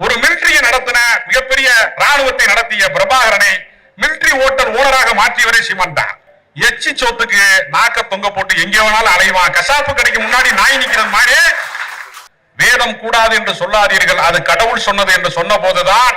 ஒரு மிலிட்டரியை நடத்தின மிகப்பெரிய ராணுவத்தை நடத்திய பிரபாகரனை மிலிட்டரி ஓட்டர் ஓனராக மாற்றியவரே சீமான் தான். எச்சி சொத்துக்கு நாக்க தொங்க போட்டு எங்கே வேணாலும் அலைவான். கசாப்பு கடைக்கு முன்னாடி நாய் நிக்கிறது மாதிரி. வேதம் கூடாது என்று சொல்லாதீர்கள். அது கடவுள் சொன்னது என்று சொன்ன போதுதான்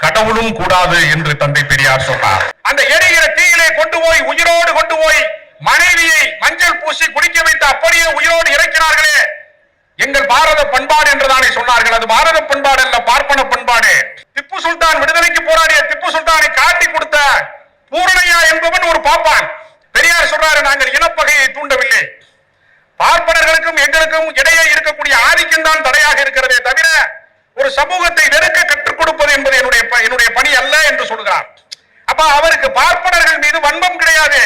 கடவுளும் கூடாது என்று தந்தை பெரியார் சொன்னார். அந்த எரிகிற தீயிலே கொண்டு போய் உயிரோடு கொண்டு போய் மனைவியை மஞ்சள் பூசி குடிக்க வைத்து அப்படியே உயிரோடு இறக்கினார்களே. எங்கள் பாரத பண்பாடு என்றுதானே சொன்னார்கள். அது பாரத பண்பாடு அல்ல பண்பாடு திப்பு சுல்தான் விடுதலைக்கு போராடிய திப்பு சுல்தானை காட்டி கொடுத்த பூரணையா என்பவன் ஒரு பாப்பான். பெரியார் சொல்றாரு நாங்கள் இனப்பகையை தூண்டவில்லை. பார்ப்பனர்களுக்கும் எங்களுக்கும் இடையே இருக்கக்கூடிய ஆதிக்கம் தான் தடையாக இருக்கிறதே தவிர ஒரு சமூகத்தை வெறுக்க கற்றுக் கொடுப்பது என்பது என்னுடைய என்னுடைய பணி அல்ல என்று சொல்கிறார். அப்ப அவருக்கு பார்ப்பனர்கள் மீது வன்பம் கிடையாது.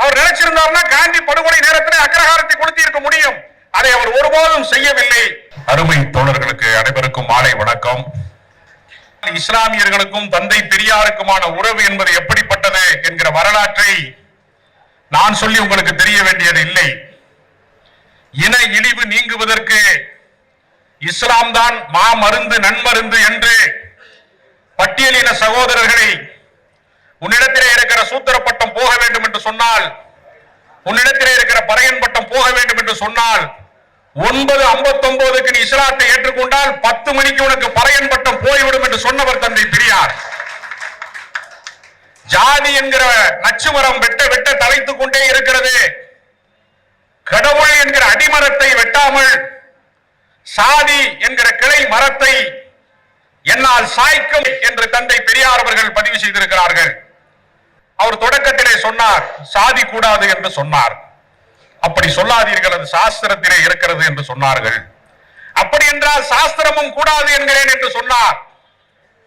அவர் நினைச்சிருந்தார்னா காந்தி படுகொலை நேரத்தில் அக்ரஹாரத்தை கொளுத்தி இருக்க முடியும். அதை அவர் ஒருபோதும் செய்யவில்லை. அருமை தோழர்களுக்கு அனைவருக்கும் மாலை வணக்கம். இஸ்லாமியர்களுக்கும் தந்தை பெரியாருக்குமான உறவு என்பது எப்படிப்பட்டது என்கிற வரலாற்றை நான் சொல்லி உங்களுக்கு தெரிய வேண்டியது இல்லை. இன இழிவு நீங்குவதற்கு இஸ்லாம் தான் மாமருந்து நன்மருந்து என்று பட்டியலின சகோதரர்களை உன்னிடத்திலே இருக்கிற சூத்திர பட்டம் போக வேண்டும் என்று சொன்னால் உன்னிடத்திலே இருக்கிற பறையன் பட்டம் போக வேண்டும் என்று சொன்னால் ஒன்பது ஐம்பத்தொன்பதுக்கு நீ இஸ்லாத்தை ஏற்றுக்கொண்டால் பத்து மணிக்கு உனக்கு பறையன் பட்டம் போய்விடும் என்று சொன்னவர் தந்தை பெரியார். ஜாதி என்கிற நச்சுமரம் வெட்ட வெட்ட தலைத்துக் கொண்டே இருக்கிறது. கடவுள் என்கிற அடிமரத்தை வெட்டாமல் சாதி என்கிற கிளை மரத்தை என்னால் சாய்க்கும் என்று தந்தை பெரியார் அவர்கள் பதிவு செய்திருக்கிறார்கள். அவர் தொடக்கத்திலே சொன்னார் சாதி கூடாது என்று சொன்னார். அப்படி சொல்லாதீர்கள் அது சாஸ்திரத்திலே இருக்கிறது என்று சொன்னார்கள். அப்படி என்றால் சாஸ்திரமும் கூடாது என்கிறேன் என்று சொன்னார்.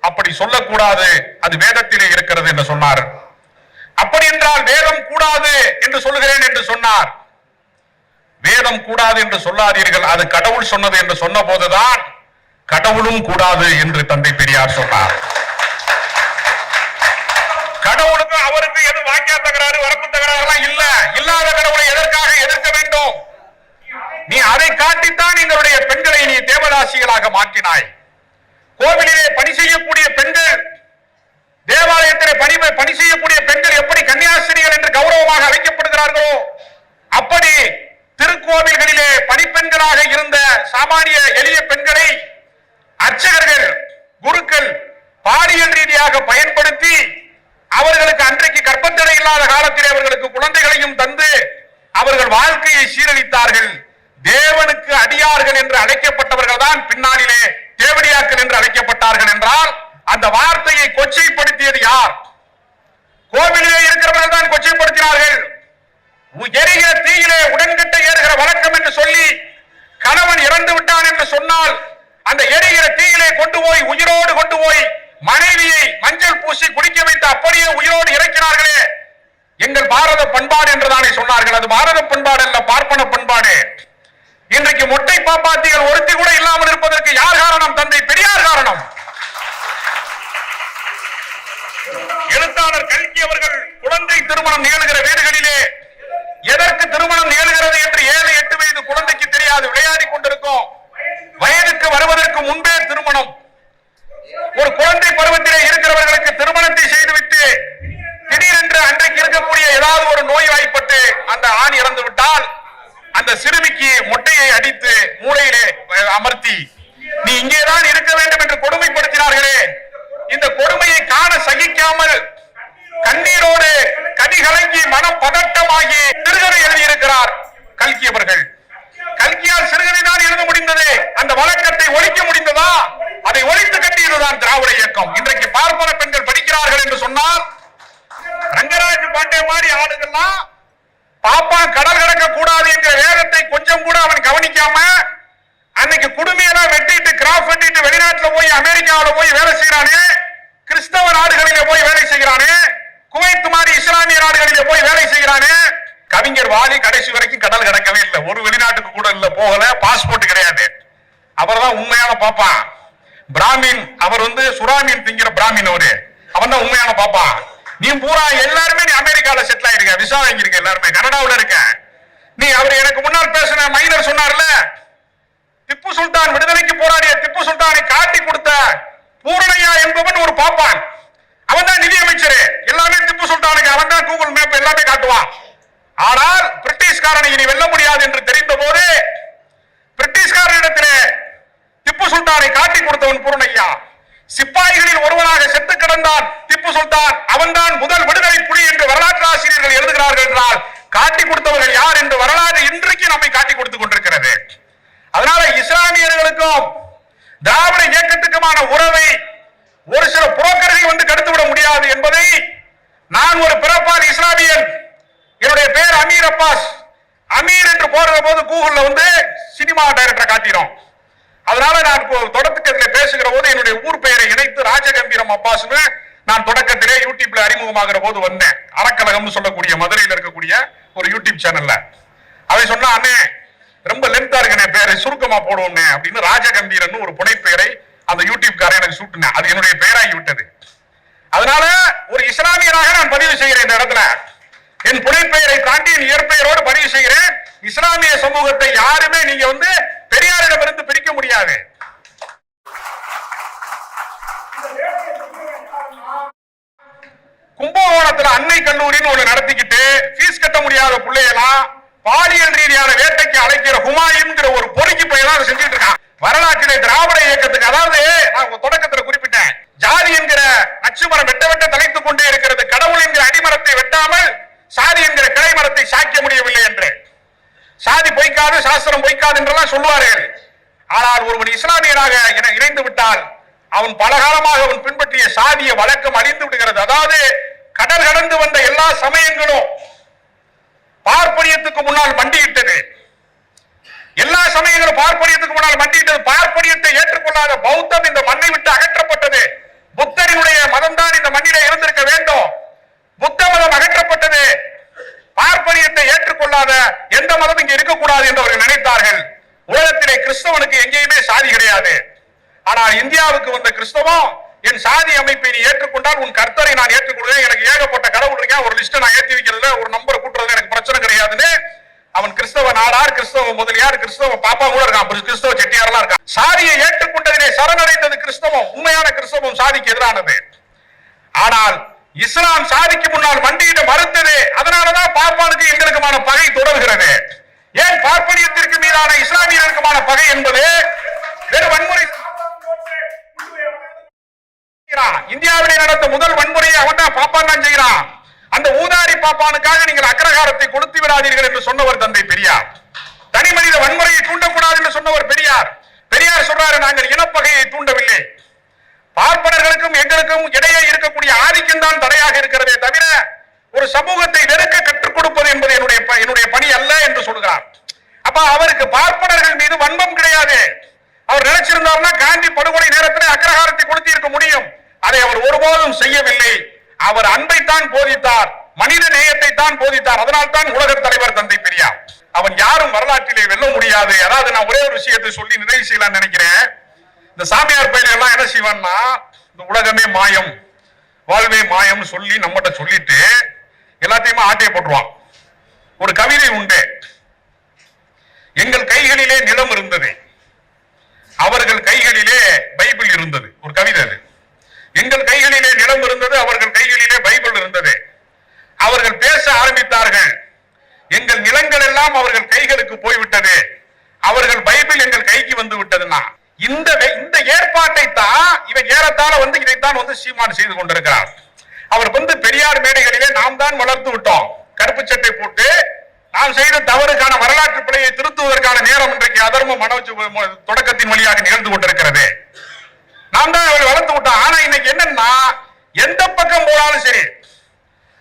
அப்படி சொல்லக்கூடாது அது வேதத்திலே இருக்கிறது என்று சொன்னார். அப்படி என்றால் வேதம் கூடாது என்று சொல்லுகிறேன் என்று சொன்னார். வேதம் கூடாது என்று சொல்லாதீர்கள் அது கடவுள் சொன்னது என்று சொன்ன போதுதான் கடவுளும் கூடாது என்று தந்தை பெரியார் சொன்னார். கடவுளுக்கும் அவருக்கு எது வாக்கியா தகராறு வரப்பு தகராறு எல்லாம் இல்ல. இல்லாத கடவுளை எதற்காக எதிர்க்க வேண்டும்? நீ அதை காட்டித்தான் எங்களுடைய பெண்களை நீ தேவதாசிகளாக மாற்றினாய். கோவிலிலே பணி செய்யக்கூடிய பெண்கள் தேவாலயத்திலே பணி பணி செய்யக்கூடிய பெண்கள் எப்படி கன்னியாசிரியர் என்று கௌரவமாக அழைக்கப்படுகிறார்களோ அப்படி திருக்கோவில்களிலே பணிப்பெண்களாக இருந்த சாமானிய எளிய பெண்களை அர்ச்சகர்கள் குருக்கள் பாலியல் ரீதியாக பயன்படுத்தி அவர்களுக்கு அன்றைக்கு கற்பத்தடை இல்லாத காலத்திலே அவர்களுக்கு குழந்தைகளையும் தந்து அவர்கள் வாழ்க்கையை சீரழித்தார்கள். தேவனுக்கு அடியார்கள் என்று அழைக்கப்பட்டவர்கள் தான் பின்னாளிலே தேவடியாக்கள் என்று அழைக்கப்பட்டார்கள் என்றால் அந்த வார்த்தையை கொச்சைப்படுத்தியது யார்? கோவிலிலே இருக்கிறவர்கள் தான் கொச்சைப்படுத்தினார்கள். உ- எரிகிற தீயிலே உடன்கிட்ட ஏறுகிற வழக்கம் என்று சொல்லி கணவன் இறந்து விட்டான் என்று சொன்னால் அந்த எரிகிற தீயிலே கொண்டு போய் உயிரோடு கொண்டு போய் மனைவியை மஞ்சள் பூசி குடிக்க வைத்து அப்படியே உயிரோடு இறக்கிறார்களே எங்கள் பாரத பண்பாடு என்றுதானே சொன்னார்கள். அது பாரத பண்பாடு அல்ல பார்ப்பன பண்பாடு. இன்றைக்கு மொட்டை பாப்பாத்திகள் ஒருத்தி கூட இல்லாமல் இருப்பதற்கு யார் காரணம் தந்தை? பெரியார் காரணம். எழுத்தாளர் கல்கி அவர்கள் குழந்தை திருமணம் நிகழ்கிற வீடுகளிலே எதற்கு திருமணம் நிகழ்கிறது என்று ஏழு எட்டு வயது குழந்தைக்கு தெரியாது. விளையாடி கொண்டிருக்கும். வயதுக்கு வருவதற்கு முன்பே திருமணம். பருவத்திலே மாதிரி பாப்பா கடல் கடக்க கூடாது என்கிற வேகத்தை கொஞ்சம் கூட அவன் கவனிக்காம அன்னைக்கு குடுமையெல்லாம் வெட்டிட்டு கிராஃப் வெட்டிட்டு வெளிநாட்டுல போய் அமெரிக்காவில போய் வேலை செய்யறானே கிறிஸ்தவ நாடுகளில போய் வேலை செய்கிறானே குவைத் மாதிரி இஸ்லாமிய நாடுகளில போய் வேலை செய்கிறானே கவிஞர் வாலி கடைசி வரைக்கும் கடல் கடக்கவே இல்லை. ஒரு வெளிநாட்டுக்கு கூட இல்ல போகல பாஸ்போர்ட் கிடையாது. அவர்தான் உண்மையான பாப்பான் பிராமின் அவர் வந்து சுறாமீன் திங்கிற பிராமின் அவரு. அவன் தான் உண்மையான பாப்பான் நீ பூரா எல்லாருமே அமெரிக்கால செட்டில் ஆயிருக்க விசா வாங்கியிருக்க எல்லாருமே. கனடாவில் இருக்க. நீ அவர் எனக்கு முன்னால் பேசின மைனர் சொன்னார்ல திப்பு சுல்தான் விடுதலைக்கு போராடிய திப்பு சுல்தானை காட்டி கொடுத்த பூரணையா என்பவன் ஒரு பாப்பான். அவன் தான் நிதியமைச்சர். எல்லாமே திப்பு சுல்தானுக்கு அவன் தான் கூகுள் மேப் எல்லாமே காட்டுவான். ஆனால் பிரிட்டிஷ்காரனை இனி வெல்ல முடியாது என்று தெரிந்த போது பிரிட்டிஷ்காரனிடத்திலே திப்பு சுல்தானை காட்டி கொடுத்தவன் பூரணையா. சிப்பாய்களில் ஒருவனாக செத்து கிடந்தான். திப்பு சுல்தான் அவன்தான் முதல் விடுதலை புலி என்று வரலாற்று ஆசிரியர்கள் எழுதுகிறார்கள் என்றால் காட்டி கொடுத்தவர்கள் யார் என்று வரலாறு இன்றைக்கு நம்மை காட்டி கொடுத்துக் கொண்டிருக்கிறது. அதனால இஸ்லாமியர்களுக்கும் திராவிட இயக்கத்துக்குமான உறவை ஒரு சில புரோக்கர்கள் வந்து கெடுத்து விட முடியாது என்பதை நான் ஒரு பிறப்பால் இஸ்லாமியன் என்னுடைய பேர் அமீர் அப்பாஸ். அமீர் என்று போடுற போது கூகுள்ல வந்து சினிமா டைரக்டரை காட்டிடும். அதனால நான் இப்போ பேசுகிற போது என்னுடைய ஊர் பெயரை இணைத்து ராஜகம்பீரம் அப்பாஸ்னு நான் தொடக்கத்திலே யூடியூப்ல அறிமுகமாகிற போது வந்தேன். அறக்கழகம்னு சொல்லக்கூடிய மதுரையில் இருக்கக்கூடிய ஒரு யூடியூப் சேனல்ல. அவன் சொன்னா அண்ணே ரொம்ப லென்த்தா இருக்குனே பேரை சுருக்கமா போடுவோம்னே அப்படின்னு ராஜகம்பீரன் ஒரு புனைப்பெயரை அந்த யூடியூப்காரன் எனக்கு சூட்டினேன். அது என்னுடைய பெயராகி விட்டது. அதனால ஒரு இஸ்லாமியராக நான் பதிவு செய்கிறேன் இந்த இடத்துல. என் புனைப்பெயரை தாண்டி என் இயற்பெயரோடு பதிவு செய்கிறேன். இஸ்லாமிய சமூகத்தை யாருமே நீங்க வந்து பெரியாரிடமிருந்து பிரிக்க முடியாது. கும்பகோணத்துல கல்லூரின்னு ஒண்ணு நடத்திக்கிட்டு ஃபீஸ் கட்ட முடியாத பிள்ளையெல்லாம் பாலியல் ரீதியான வேட்டைக்கு அழைக்கிற ஹுமாயூன்ங்கிற ஒரு பொறுக்கி பையனா அதை செஞ்சுட்டு இருக்கான். வரலாற்றிலே திராவிட இயக்கத்துக்கு அதாவது நான் தொடக்கத்துல குறிப்பிட்டேன் ஜாதி என்கிற அச்சுமரம் வெட்ட வெட்ட தலைத்துக் கொண்டே இருக்கிறது கடவுள் என்கிற அடிமரத்தை வெட்டாமல் சாதி என்கிற கிளை மரத்தை சாய்க்க முடியவில்லை என்று. சாதி பொய்க்காது சாஸ்திரம் பொய்க்காது என்றெல்லாம் சொல்லுவார்கள் ஆனால் ஒருவன் இஸ்லாமியராக என இணைந்து விட்டால் அவன் பலகாலமாக அவன் பின்பற்றிய சாதிய வழக்கம் அழிந்து விடுகிறது. அதாவது கடல் கடந்து வந்த எல்லா சமயங்களும் பார்ப்பனியத்துக்கு முன்னால் மண்டியிட்டது. எல்லா சமயங்களும் பார்ப்பனியத்துக்கு முன்னால் மண்டியிட்டது. பார்ப்பனியத்தை ஏற்றுக்கொள்ளாத பௌத்தம் இந்த மண்ணை விட்டு அகற்றப்பட்டது. புத்தரினுடைய மதம்தான் இந்த மண்ணிலே இருந்திருக்க வேண்டும். புத்த மதம் அகற்றப்பட்டது. பார்ப்பனியத்தை ஏற்றுக்கொள்ளாத எந்த மதம் இங்கே இருக்கக்கூடாது என்று அவர்கள் நினைத்தார்கள். உலகத்திலே கிறிஸ்தவனுக்கு எங்கேயுமே சாதி கிடையாது. ஆனால் இந்தியாவுக்கு வந்த கிறிஸ்தவம் என் சாதி அமைப்பை நீ ஏற்றுக்கொண்டால் உன் கர்த்தரை நான் ஏற்றுக்கொள்வேன். எனக்கு ஏகப்பட்ட கடவுள் இருக்கேன் ஒரு லிஸ்ட் நான் ஏற்றி வைக்கிறதுல ஒரு நம்பரை கூட்டுறது எனக்கு பிரச்சனை கிடையாதுன்னு அவன் கிறிஸ்தவ நாடார் கிறிஸ்தவ முதலியார் கிறிஸ்தவ பாப்பா கூட இருக்கான். கிறிஸ்தவ செட்டியாரெல்லாம் இருக்கான். சாதியை ஏற்றுக்கொண்டதிலே சரணடைந்தது கிறிஸ்தவம். உண்மையான கிறிஸ்தவம் சாதிக்கு எதிரானது. ஆனால் இஸ்லாம் சாதிக்கு முன்னால் மண்டியிட மறுத்தது. அதனாலதான் பார்ப்பானுக்கு எங்களுக்குமான பகை தொடர்கிறது. ஏன் பார்ப்பனியத்திற்கு மீதான இஸ்லாமியர்களுக்குமான பகை என்பது முதல் வன்முறையை அவன் தான் பாப்பான் தான் செய்கிறான் அந்த ஊதாரி பாப்பானுக்காக நீங்கள் அக்ரகாரத்தை கொடுத்து விடாதீர்கள் என்று சொன்னவர் தந்தை பெரியார். தனி மனித வன்முறையை தூண்டக்கூடாது என்று சொன்னவர் பெரியார். பெரியார் சொல்றாரு நாங்கள் இனப்பகையை தூண்டவில்லை. பார்ப்பனர்களுக்கும் எங்களுக்கும் இடையே இருக்கக்கூடிய ஆதிக்கம் தான் தடையாக இருக்கிறதே தவிர ஒரு சமூகத்தை வெறுக்க கற்றுக் கொடுப்பது என்பது என்னுடைய என்னுடைய பணி அல்ல என்று சொல்கிறார். அப்ப அவருக்கு பார்ப்பனர்கள் மீது வன்மம் கிடையாது. அவர் நினைச்சிருந்தார்னா காந்தி படுகொலை நேரத்தில் அக்ரஹாரத்தை கொடுத்து இருக்க முடியும். அதை அவர் ஒருபோதும் செய்யவில்லை. அவர் அன்பைத்தான் போதித்தார் மனித நேயத்தை தான் போதித்தார். அதனால் தான் உலக தலைவர் தந்தை பெரியார். அவன் யாரும் வரலாற்றிலே வெல்ல முடியாது. அதாவது நான் ஒரே ஒரு விஷயத்தை சொல்லி நிறைவு செய்யலாம் நினைக்கிறேன். இந்த சாமியார் பயிர் எல்லாம் என்ன செய்வான்னா இந்த உலகமே மாயம் வாழ்வே மாயம் சொல்லி நம்மகிட்ட சொல்லிட்டு எல்லாத்தையுமே ஆட்டையை போட்டுருவான். ஒரு கவிதை உண்டு எங்கள் கைகளிலே நிலம் இருந்தது அவர்கள் கைகளிலே பைபிள் இருந்தது ஒரு கவிதை அது எங்கள் கைகளிலே நிலம் இருந்தது அவர்கள் கைகளிலே பைபிள் இருந்தது அவர்கள் பேச ஆரம்பித்தார்கள் எங்கள் நிலங்கள் எல்லாம் அவர்கள் கைகளுக்கு போய்விட்டது அவர்கள் பைபிள் எங்கள் கைக்கு வந்து விட்டதுன்னா இந்த வே- இந்த ஏற்பாட்டை தான் இவன் ஏறத்தாழ வந்து இதைத்தான் வந்து சீமான் செய்து கொண்டிருக்கிறார். அவர் வந்து பெரியார் மேடைகளிலே நாம் தான் வளர்த்து விட்டோம். கருப்பு சட்டை போட்டு நாம் செய்த தவறுக்கான வரலாற்று பிழையை திருத்துவதற்கான நேரம் இன்றைக்கு அதர்ம மனோஜ் தொடக்கத்தின் வழியாக நிகழ்ந்து கொண்டிருக்கிறது. நாம் தான் அவரை வளர்த்து விட்டோம். ஆனா இன்னைக்கு என்னன்னா எந்த பக்கம் போனாலும் சரி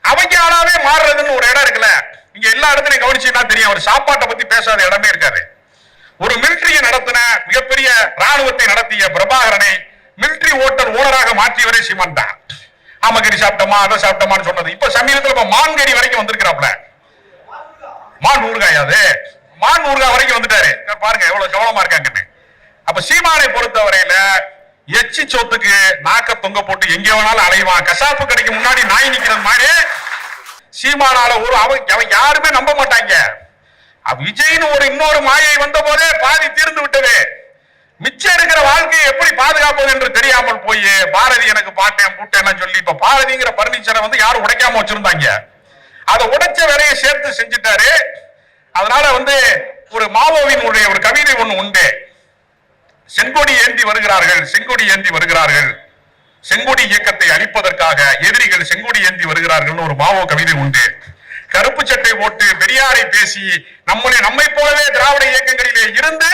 அவங்க ஆளாவே மாறுறதுன்னு ஒரு இடம் இருக்குல்ல. நீங்க எல்லா இடத்துலையும் கவனிச்சீங்கன்னா தெரியும் அவர் சாப்பாட்டை பத்தி பேசாத இடமே இருக்காரு ஒரு மிலிட்டரியை நடத்தின மிகப்பெரிய ராணுவத்தை நடத்திய பிரபாகரனை மிலிட்ரி ஓட்டர் ஓனராக மாற்றியவரே சீமான் தான். ஆமகரி சாப்பிட்டோமா? அதை சாப்பிட்டோமான்னு சொன்னது. இப்ப சமீபத்தில் இப்ப மான்கறி வரைக்கும் வந்திருக்கிறாப்ல மான் ஊறுகாய் அது. மான் ஊறுகாய் வரைக்கும் வந்துட்டாரு. பாருங்க எவ்வளவு கவனமா இருக்காங்கன்னு. அப்ப சீமானை பொறுத்தவரையில எச்சி சொத்துக்கு நாக்க தொங்க போட்டு எங்க வேணாலும் அலைவான். கசாப்பு கடைக்கு முன்னாடி நாய் நிக்கிறது மாதிரி. சீமானால ஒரு அவன் அவன் யாருமே நம்ப மாட்டாங்க. விஜய்னு ஒரு இன்னொரு மாயை வந்த போதே பாதி தீர்ந்து விட்டது. மிச்சம் இருக்கிற வாழ்க்கையை எப்படி பாதுகாப்பது என்று தெரியாமல் போய் பாரதி எனக்கு பாட்டேன் பூட்டேன்னு சொல்லி இப்ப பாரதிங்கிற பர்னிச்சரை வந்து யாரும் உடைக்காம வச்சிருந்தாங்க. அதை உடைச்ச வேலையை சேர்த்து செஞ்சுட்டாரு. அதனால வந்து ஒரு மாவோவினுடைய ஒரு கவிதை ஒண்ணு உண்டு. செங்கொடி ஏந்தி வருகிறார்கள் செங்கொடி ஏந்தி வருகிறார்கள். செங்கொடி இயக்கத்தை அழிப்பதற்காக எதிரிகள் செங்கொடி ஏந்தி வருகிறார்கள் ஒரு மாவோ கவிதை உண்டு. கருப்பு சட்டை போட்டு பெரியாரை பேசி நம்மளே நம்மை போலவே திராவிட இயக்கங்களிலே இருந்து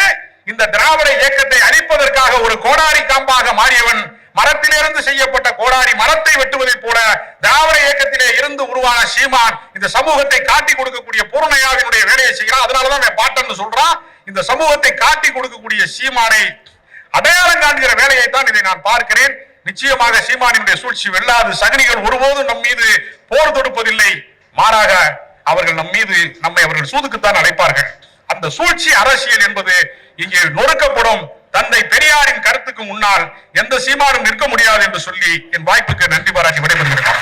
இந்த திராவிட இயக்கத்தை அழிப்பதற்காக ஒரு கோடாரி காம்பாக மாறியவன் மரத்திலிருந்து செய்யப்பட்ட கோடாரி மரத்தை வெட்டுவதைப் போல திராவிட இயக்கத்திலே இருந்து உருவான சீமான் இந்த சமூகத்தை காட்டி கொடுக்கக்கூடிய பூர்ணையாவினுடைய வேலையை செய்கிறான். அதனாலதான் பாட்டன் சொல்றான். இந்த சமூகத்தை காட்டி கொடுக்கக்கூடிய சீமானை அடையாளம் காண்கிற வேலையை தான் இதை நான் பார்க்கிறேன். நிச்சயமாக சீமானினுடைய சூழ்ச்சி வெல்லாது. சகனிகள் ஒருபோதும் நம் மீது போர் தொடுப்பதில்லை. மாறாக அவர்கள் நம் மீது நம்மை அவர்கள் சூதுக்குத்தான் அழைப்பார்கள். அந்த சூழ்ச்சி அரசியல் என்பது இங்கே நொறுக்கப்படும். தந்தை பெரியாரின் கருத்துக்கு முன்னால் எந்த சீமானும் நிற்க முடியாது என்று சொல்லி என் வாய்ப்புக்கு நன்றி பாராட்டி விடைபெறுகிறேன்.